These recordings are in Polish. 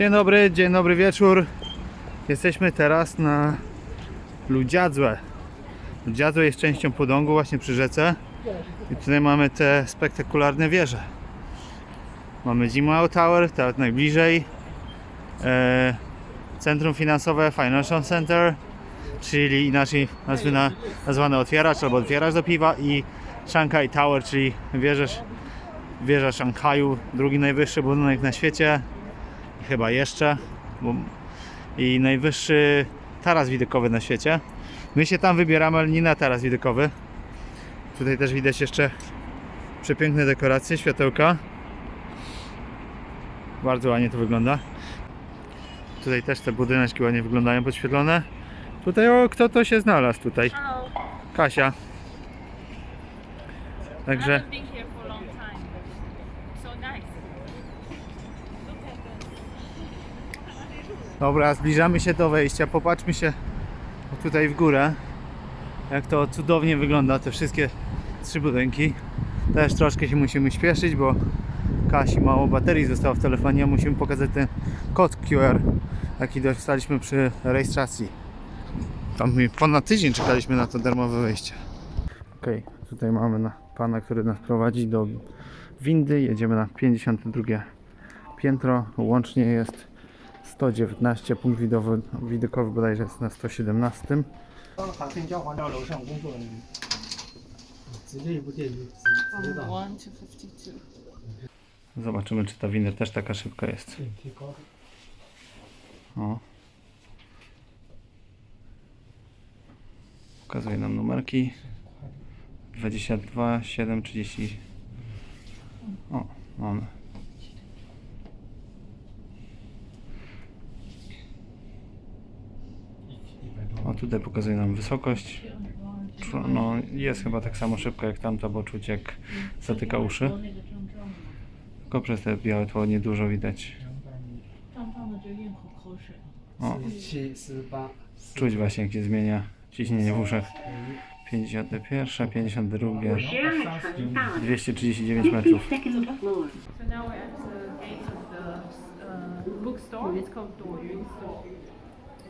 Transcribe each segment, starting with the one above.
Dzień dobry, dzień dobry wieczór. Jesteśmy teraz na Ludziadzłe. Ludziadzłe jest częścią Podągu właśnie przy rzece. I tutaj mamy te spektakularne wieże. Mamy Jimao Tower, teraz najbliżej. E, Centrum Finansowe Financial Center, czyli inaczej nazwana, nazwane otwieracz albo otwieracz do piwa i Shanghai Tower, czyli wieża, wieża Szanghaju, drugi najwyższy budynek na świecie i chyba jeszcze bo, i najwyższy taras widokowy na świecie. My się tam wybieramy, ale nie na taras widokowy. Tutaj też widać jeszcze przepiękne dekoracje, światełka. Bardzo ładnie to wygląda. Tutaj też te budyneczki ładnie wyglądają podświetlone. Tutaj o, kto to się znalazł tutaj? Kasia. Także haven't been here for a long time. So nice. Look at this. Dobra, zbliżamy się do wejścia. Popatrzmy się tutaj w górę. Jak to cudownie wygląda, te wszystkie trzy budynki. Też troszkę się musimy śpieszyć, bo Kasi mało baterii zostało w telefonie, musimy pokazać ten kod QR, jaki dostaliśmy przy rejestracji. Tam ponad tydzień czekaliśmy na to darmowe wejście. Okej, tutaj mamy na pana, który nas prowadzi do windy. Jedziemy na 52 piętro. Łącznie jest 119, punkt widowy, widokowy bodajże jest na 117. Zobaczymy, czy ta winer też taka szybka jest. O. Pokazuje nam numerki. 22, 7, 30. O, mamy. Tutaj pokazuje nam wysokość. No, jest chyba tak samo szybko jak tamta, bo czuć jak zatyka uszy. Tylko przez te białe tło niedużo widać. O. Czuć właśnie, gdzie zmienia ciśnienie w uszach. 51, 52, 239 metrów. So now we're at the gate of the uh, bookstore. It's called Doyun Store.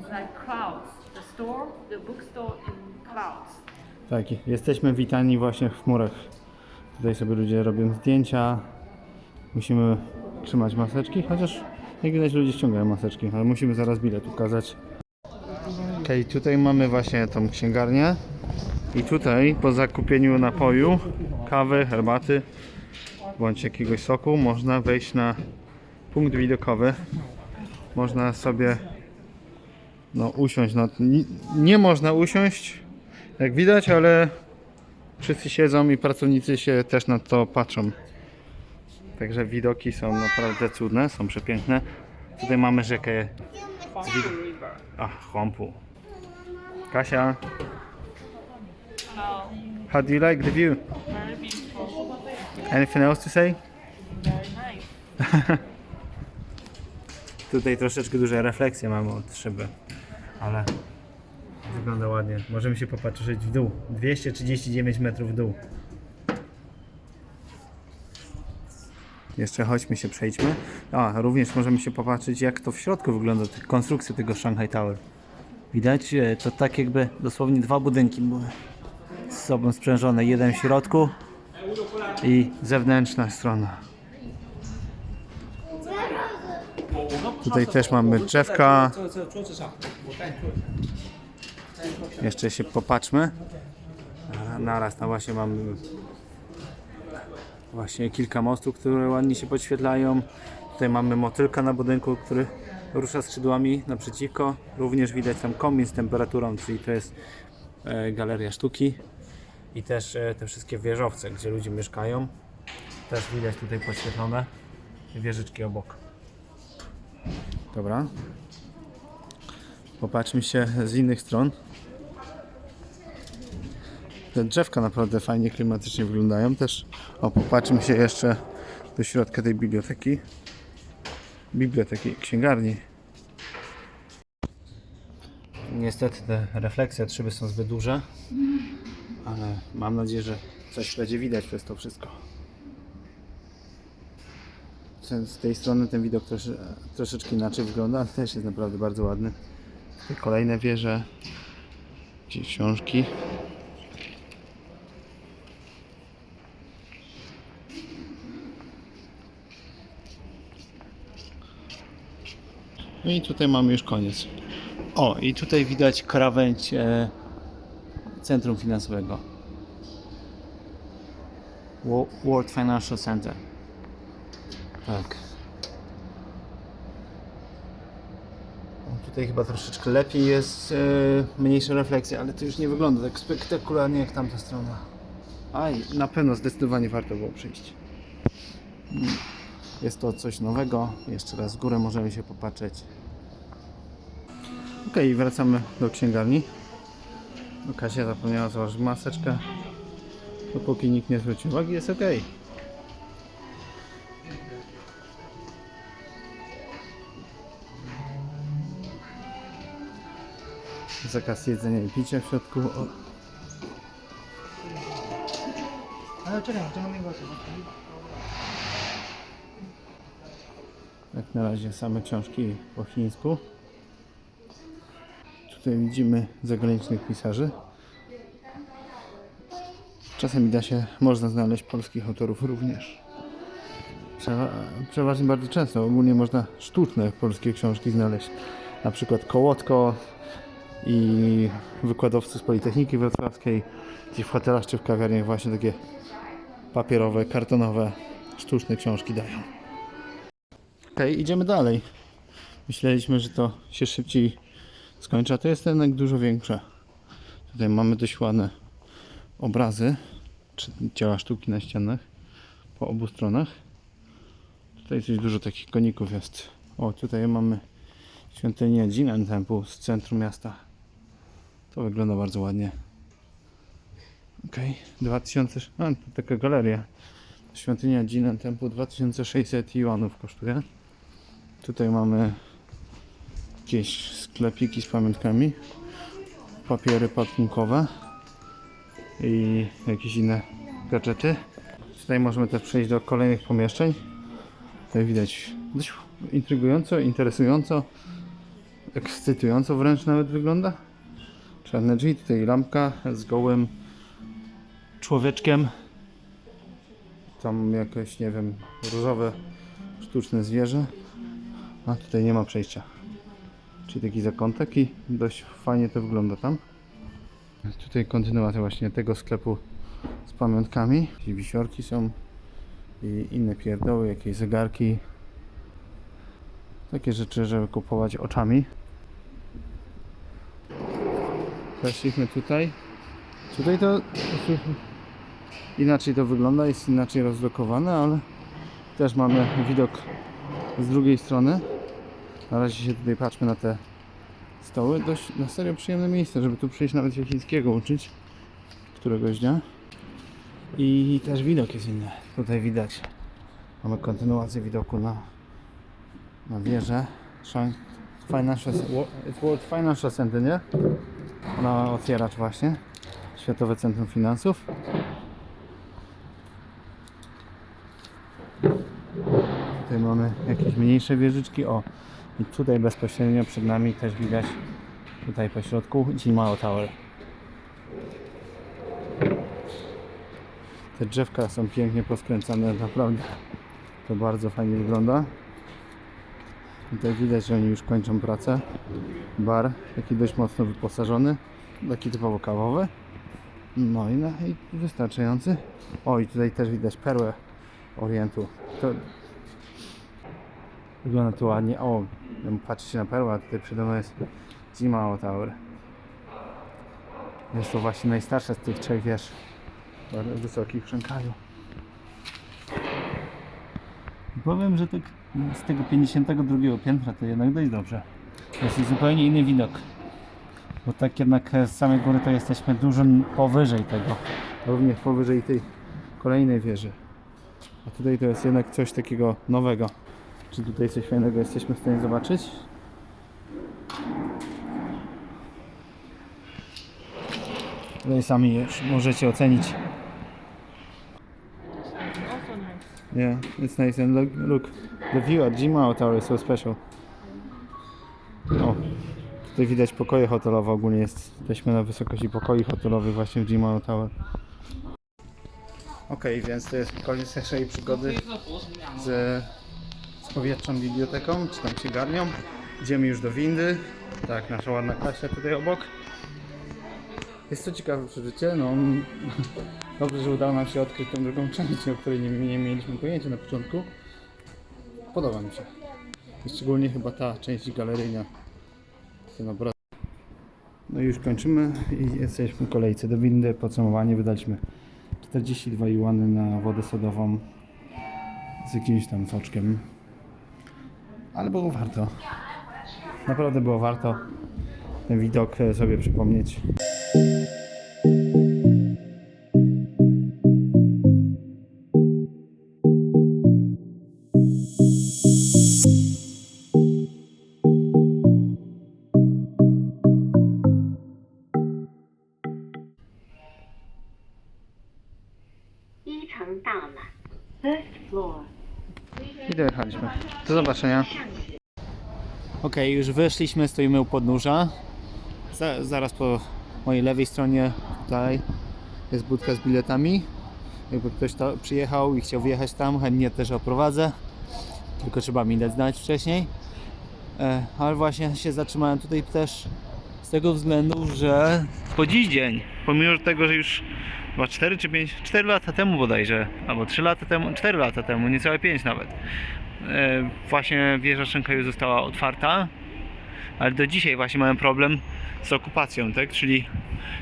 It's like clouds. The store, the bookstore in clouds. Tak, jesteśmy witani właśnie w chmurach. Tutaj sobie ludzie robią zdjęcia. Musimy trzymać maseczki, chociaż jak widać ludzie ściągają maseczki, ale musimy zaraz bilet ukazać. Okej, tutaj mamy właśnie tą księgarnię. I tutaj po zakupieniu napoju, kawy, herbaty bądź jakiegoś soku można wejść na punkt widokowy. Można sobie no, usiąść. No, nie, nie można usiąść, jak widać, ale wszyscy siedzą i pracownicy się też na to patrzą. Także widoki są naprawdę cudne, są przepiękne. Tutaj mamy rzekę z wid- A, Chłompu. Kasia, how do you like the view? Anything else to say? Tutaj troszeczkę duże refleksje mamy od szyby, ale wygląda ładnie. Możemy się popatrzeć w dół. 239 metrów w dół. Jeszcze chodźmy się przejdźmy. A, również możemy się popatrzeć jak to w środku wygląda, konstrukcja tego Shanghai Tower. Widać, e, to tak jakby dosłownie dwa budynki były z sobą sprzężone. Jeden w środku i zewnętrzna strona. Tutaj też mamy drzewka. Jeszcze się popatrzmy. Naraz, no właśnie mam właśnie kilka mostów, które ładnie się podświetlają. Tutaj mamy motylka na budynku, który rusza skrzydłami naprzeciwko. Również widać tam komin z temperaturą, czyli to jest e, galeria sztuki. I też e, te wszystkie wieżowce, gdzie ludzie mieszkają. Też widać tutaj podświetlone wieżyczki obok. Dobra. Popatrzmy się z innych stron. Te drzewka naprawdę fajnie klimatycznie wyglądają też. O, popatrzmy się jeszcze do środka tej biblioteki. Biblioteki, księgarni. Niestety te refleksje od szyby są zbyt duże, ale mam nadzieję, że coś będzie widać przez to wszystko. z tej strony ten widok trosze, troszeczkę inaczej wygląda, ale też jest naprawdę bardzo ładny. Kolejne wieże, gdzieś książki. No i tutaj mamy już koniec. O, i tutaj widać krawędź e, centrum finansowego. Wo- World Financial Center. Tak. Tutaj chyba troszeczkę lepiej jest, e, mniejsza refleksja, ale to już nie wygląda tak spektakularnie jak tamta strona. Aj, na pewno zdecydowanie warto było przyjść. Mm. Jest to coś nowego. Jeszcze raz w górę możemy się popatrzeć. Ok, wracamy do księgarni. Kasia zapomniała założyć maseczkę. Dopóki nikt nie zwrócił uwagi, jest ok. zakaz jedzenia i picia w środku. O. Ale czekaj, no to. Jak na razie same książki po chińsku. Tutaj widzimy zagranicznych pisarzy. Czasem da się, można znaleźć polskich autorów również. Przeważnie bardzo często, ogólnie można sztuczne polskie książki znaleźć. Na przykład Kołotko, i wykładowcy z Politechniki Wrocławskiej, gdzie w hotelach czy w kawiarniach właśnie takie papierowe, kartonowe, sztuczne książki dają. Okej, idziemy dalej. Myśleliśmy, że to się szybciej skończy, a to jest jednak dużo większe. Tutaj mamy dość ładne obrazy, czy dzieła sztuki na ścianach po obu stronach. Tutaj coś dużo takich koników jest. O, tutaj mamy świątynię Jinan Temple z centrum miasta. To wygląda bardzo ładnie. Okej, 2000. A, to taka galeria. Świątynia Jinan Temple 2600 juanów kosztuje. Tutaj mamy jakieś sklepiki z pamiątkami, papiery packingowe i jakieś inne gadżety. Tutaj możemy też przejść do kolejnych pomieszczeń. Tutaj widać dość intrygująco, interesująco, ekscytująco wręcz nawet wygląda. Czarne drzwi, tutaj lampka z gołym człowieczkiem. Tam jakoś, nie wiem, różowe sztuczne zwierzę. A tutaj nie ma przejścia. Czyli taki zakątek i dość fajnie to wygląda tam. Tutaj kontynuacja właśnie tego sklepu z pamiątkami. Gdzie wisiorki są i inne pierdoły, jakieś zegarki. Takie rzeczy, żeby kupować oczami. Weszliśmy tutaj. Tutaj to inaczej to wygląda, jest inaczej rozlokowane, ale też mamy widok z drugiej strony. Na razie się tutaj patrzmy na te stoły. Dość na serio przyjemne miejsce, żeby tu przyjść nawet się chińskiego uczyć któregoś dnia. I też widok jest inny. Tutaj widać. Mamy kontynuację widoku na, na wieżę. Shang Financial, it's World Financial Center, nie? Na otwieracz właśnie. Światowe Centrum Finansów. Tutaj mamy jakieś mniejsze wieżyczki. O, i tutaj bezpośrednio przed nami też widać tutaj po środku Jimao Tower. Te drzewka są pięknie poskręcane, naprawdę to bardzo fajnie wygląda. Tutaj widać, że oni już kończą pracę. Bar taki dość mocno wyposażony, taki typowo kawowy. No i, na, i wystarczający. O i tutaj też widać perłę Orientu. To wygląda to ładnie. O, patrzcie na perłę, a tutaj przede mną jest Jimao Tower. Jest to właśnie najstarsza z tych trzech wież wysokich w Szanghaju. Powiem, że tak z tego 52 piętra to jednak dość dobrze. To jest zupełnie inny widok. Bo tak jednak z samej góry to jesteśmy dużo powyżej tego. Również powyżej tej kolejnej wieży. A tutaj to jest jednak coś takiego nowego. Czy tutaj coś fajnego jesteśmy w stanie zobaczyć? Tutaj sami już możecie ocenić. Also nice. Yeah, it's nice and look, look The view at Jimao Tower is so special. O, tutaj widać pokoje hotelowe ogólnie jest. Jesteśmy na wysokości pokoi hotelowych właśnie w Jimao Tower. Okej, więc to jest koniec naszej przygody z, z biblioteką, czy tam księgarnią. Idziemy już do windy. Tak, nasza ładna Kasia tutaj obok. Jest to ciekawe przeżycie. No, dobrze, że udało nam się odkryć tą drugą część, o której nie, nie mieliśmy pojęcia na początku. Podoba mi się. I szczególnie chyba ta część galeryjna. Ten obraz. No i już kończymy i jesteśmy w kolejce do windy. Podsumowanie wydaliśmy 42 juany na wodę sodową z jakimś tam soczkiem. Ale było warto. Naprawdę było warto ten widok e, sobie przypomnieć. First floor. I dojechaliśmy. Do zobaczenia. Ok, już wyszliśmy, stoimy u podnóża. Za, zaraz po mojej lewej stronie tutaj jest budka z biletami. Jakby ktoś to przyjechał i chciał wjechać tam, chętnie też oprowadzę. Tylko trzeba mi dać znać wcześniej. E, ale właśnie się zatrzymałem tutaj też z tego względu, że po dziś dzień, pomimo tego, że już chyba 4 czy 5, 4 lata temu bodajże, albo 3 lata temu, 4 lata temu, niecałe 5 nawet, e, właśnie wieża Szankaju została otwarta, ale do dzisiaj właśnie mamy problem z okupacją, tak? Czyli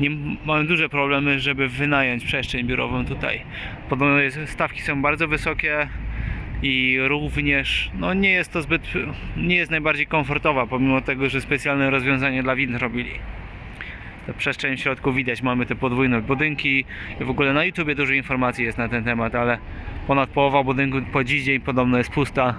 nie, mamy duże problemy, żeby wynająć przestrzeń biurową tutaj. Podobno jest, stawki są bardzo wysokie i również no nie jest to zbyt, nie jest najbardziej komfortowa, pomimo tego, że specjalne rozwiązanie dla wind robili. Ta przestrzeń w środku widać, mamy te podwójne budynki w ogóle na YouTubie dużo informacji jest na ten temat, ale ponad połowa budynku po dziś dzień podobno jest pusta